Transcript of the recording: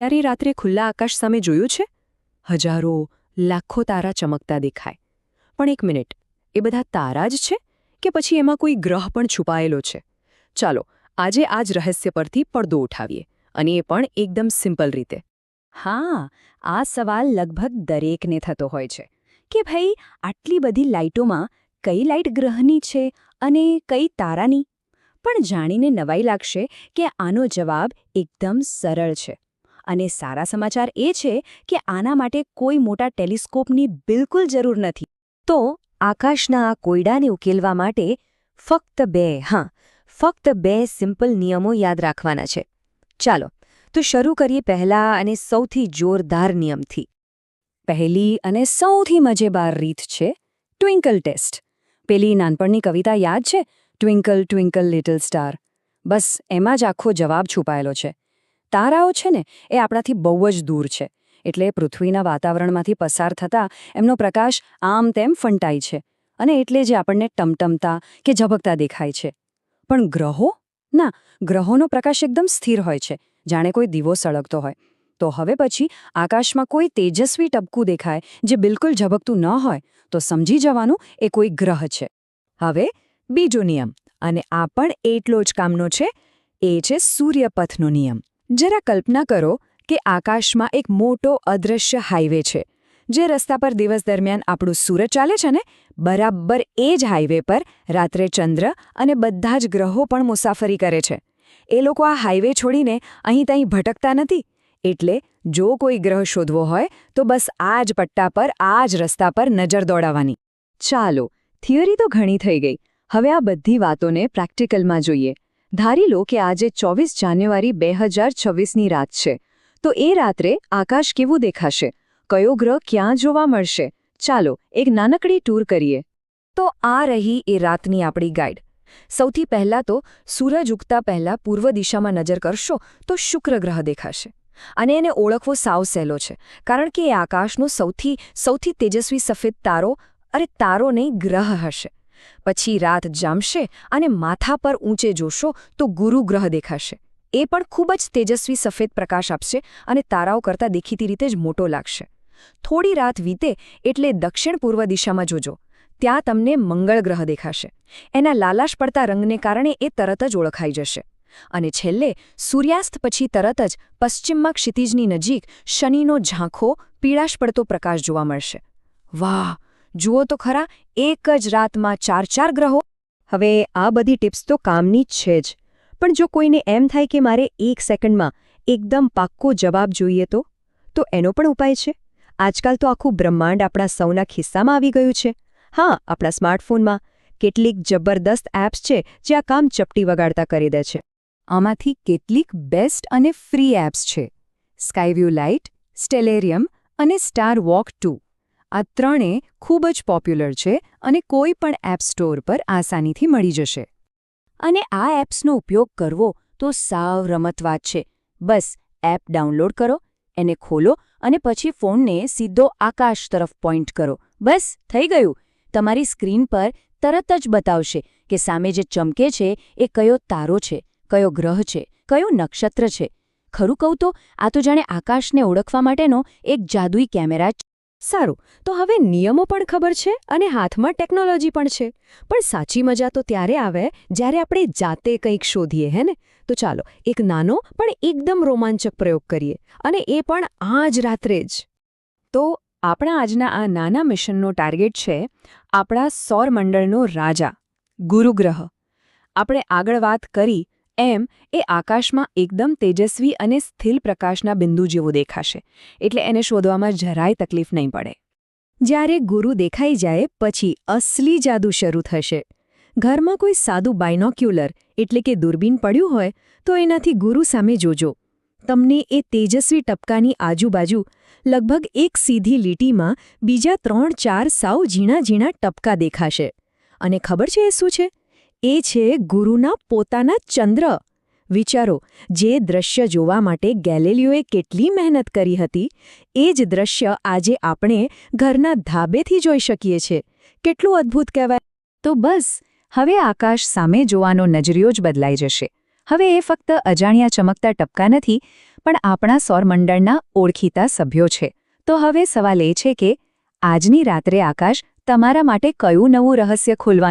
ત્યારે રાત્રે ખુલ્લા આકાશ સામે જોયું છે? હજારો, લાખો તારા ચમકતા દેખાય. પણ એક મિનિટ, એ બધા તારા જ છે? કે પછી એમાં કોઈ ગ્રહ પણ છુપાયેલો છે? ચાલો, આજે આ જ રહસ્ય પરથી પડદો ઉઠાવીએ, અને એ પણ એકદમ સિમ્પલ રીતે. હા, આ સવાલ લગભગ દરેકને થતો હોય છે. કે ભાઈ, આટલી બધી લાઇટોમાં કઈ લાઇટ ગ્રહની છે અને કઈ તારાની? પણ જાણીને નવાઈ લાગશે કે આનો જવાબ એકદમ સરળ છે. અને સારા સમાચાર એ છે કે આના માટે કોઈ મોટા ટેલિસ્કોપની બિલકુલ જરૂર નથી. તો આકાશના આ કોયડાને ઉકેલવા માટે ફક્ત બે, હા, ફક્ત બે સિમ્પલ નિયમો યાદ રાખવાના છે. ચાલો, તો શરૂ કરીએ પહેલા અને સૌથી જોરદાર નિયમથી. પહેલી અને સૌથી મજેદાર રીત છે ટ્વિંકલ ટેસ્ટ. પેલી નાનપણની કવિતા યાદ છે? Twinkle twinkle, little star. બસ, એમાં જ આખો જવાબ છુપાયેલો છે. તારાઓ છે ને, એ આપણાથી બહુ જ દૂર છે. એટલે પૃથ્વીના વાતાવરણમાંથી પસાર થતા એમનો પ્રકાશ આમ તેમ ફંટાય છે. અને એટલે જે આપણને ટમટમતા કે ઝબકતા દેખાય છે. પણ ગ્રહો? ના, ગ્રહોનો પ્રકાશ એકદમ સ્થિર હોય છે. જાણે કોઈ દીવો સળગતો હોય. તો હવે પછી આકાશમાં કોઈ તેજસ્વી ટપકું દેખાય જે બિલકુલ ઝબકતું ન હોય, તો સમજી જવાનું એ કોઈ ગ્રહ છે. હવે બીજો નિયમ, અને આ પણ એટલો જ કામનો છે, એ છે સૂર્યપથનો નિયમ. જરા કલ્પના કરો કે આકાશમાં એક મોટો અદૃશ્ય હાઈવે છે, જે રસ્તા પર દિવસ દરમિયાન આપણું સૂરજ ચાલે છે ને? બરાબર એ જ હાઈવે પર રાત્રે ચંદ્ર અને બધા જ ગ્રહો પણ મુસાફરી કરે છે. એ લોકો આ હાઈવે છોડીને અહીં ત્યાં ભટકતા નથી. એટલે જો કોઈ ગ્રહ શોધવો હોય, તો બસ આ જ પટ્ટા પર, આ જ રસ્તા પર નજર દોડાવવાની. ચાલો થિયરી તો ઘણી થઈ ગઈ. હવે આ બધી વાતોને પ્રેક્ટિકલમાં જોઈએ. ધારી લો કે આજે ચોવીસ જાન્યુઆરી બે હજાર છવ્વીસની રાત છે. તો એ રાત્રે આકાશ કેવું દેખાશે? કયો ગ્રહ ક્યાં જોવા મળશે? ચાલો એક નાનકડી ટૂર કરીએ. તો આ રહી એ રાતની આપણી ગાઈડ. સૌથી પહેલાં તો સૂરજ ઉગતા પહેલાં પૂર્વ દિશામાં નજર કરશો તો શુક્ર ગ્રહ દેખાશે. અને એને ઓળખવો સાવ સહેલો છે, કારણ કે એ આકાશનો સૌથી સૌથી તેજસ્વી સફેદ તારો, અરે તારો નહીં, ગ્રહ હશે. પછી રાત જામશે અને માથા પર ઊંચે જોશો તો ગુરુ ગ્રહ દેખાશે. એ પણ ખૂબ જ તેજસ્વી સફેદ પ્રકાશ આપશે અને તારાઓ કરતાં દેખીતી રીતે જ મોટો લાગશે. થોડી રાત વીતે એટલે દક્ષિણ પૂર્વ દિશામાં જોજો. ત્યાં તમને મંગળ ગ્રહ દેખાશે. એના લાલાશ પડતા રંગને કારણે એ તરત જ ઓળખાઈ જશે. અને છેલ્લે સૂર્યાસ્ત પછી તરત જ પશ્ચિમમાં ક્ષિતિજની નજીક શનિનો ઝાંખો પીળાશ પડતો પ્રકાશ જોવા મળશે. વાહ! જુઓ તો ખરા, એક જ રાતમાં ચાર ચાર ગ્રહો? હવે આ બધી ટિપ્સ તો કામની જ છે જ. પણ જો કોઈને એમ થાય કે મારે એક સેકન્ડમાં એકદમ પાક્કો જવાબ જોઈએ તો? તો એનો પણ ઉપાય છે. આજકાલ તો આખું બ્રહ્માંડ આપણા સૌના ખિસ્સામાં આવી ગયું છે. હા, આપણા સ્માર્ટફોનમાં કેટલીક જબરદસ્ત એપ્સ છે જે આ કામ ચપટી વગાડતા કરી દે છે. આમાંથી કેટલીક બેસ્ટ અને ફ્રી એપ્સ છે. સ્કાયવ્યુ લાઇટ, સ્ટેલેરિયમ અને સ્ટાર વોક ટુ. આ ત્રણે ખૂબ જ પોપ્યુલર છે અને કોઈ પણ એપ સ્ટોર પર આસાનીથી મળી જશે. અને આ એપ્સનો ઉપયોગ કરવો તો સાવ રમતવાત છે. બસ, એપ ડાઉનલોડ કરો, એને ખોલો અને પછી ફોનને સીધો આકાશ તરફ પોઇન્ટ કરો. બસ, થઈ ગયું. તમારી સ્ક્રીન પર તરત જ બતાવશે કે સામે જે ચમકે છે એ કયો તારો છે, કયો ગ્રહ છે, કયો નક્ષત્ર છે. ખરું કહું તો, આ તો જાણે આકાશને ઓળખવા માટેનો એક જાદુઈ કેમેરા સારું, તો હવે નિયમો પણ ખબર છે અને હાથમાં ટેકનોલોજી પણ છે. પણ સાચી મજા તો ત્યારે આવે જ્યારે આપણે જાતે કંઈક શોધીએ, હે ને? તો ચાલો, એક નાનો પણ એકદમ રોમાંચક પ્રયોગ કરીએ અને એ પણ આ જ રાત્રે જ. તો આપણા આજના આ નાના મિશનનો ટાર્ગેટ છે આપણા સૌરમંડળનો રાજા, ગુરુગ્રહ. આપણે આગળ વાત કરી એમ એ આકાશમાં એકદમ તેજસ્વી અને સ્થિર પ્રકાશના બિંદુ જેવો દેખાશે, એટલે એને શોધવામાં જરાય તકલીફ નહીં પડે. જ્યારે ગુરુ દેખાઈ જાય, પછી અસલી જાદુ શરૂ થશે. ઘરમાં કોઈ સાદું બાયનોક્યુલર એટલે કે દૂરબીન પડ્યું હોય, તો એનાથી ગુરુ સામે જોજો. તમને એ તેજસ્વી ટપકાની આજુબાજુ લગભગ એક સીધી લીટીમાં બીજા ત્રણ ચાર સાવ ઝીણા ઝીણા ટપકા દેખાશે. અને ખબર છે એ શું છે? એ છે ગુરુના પોતાના ચંદ્ર. વિચારો, જે દ્રશ્ય જોવા માટે ગેલેલિયોએ કેટલી મહેનત કરી હતી, એ જ દ્રશ્ય આજે આપણે ઘરના ધાબેથી જોઈ શકીએ છીએ કેટલું અદ્ભુત કહેવાય. તો બસ, હવે આકાશ સામે જોવાનો નજરિયો જ બદલાઈ જશે. હવે એ ફક્ત અજાણ્યા ચમકતા ટપકા નથી, પણ આપણા સૌરમંડળના ઓળખીતા સભ્યો છે. તો હવે સવાલ એ છે કે, આજની રાત્રે આકાશ તમારા માટે કયું નવું રહસ્ય ખોલવાનું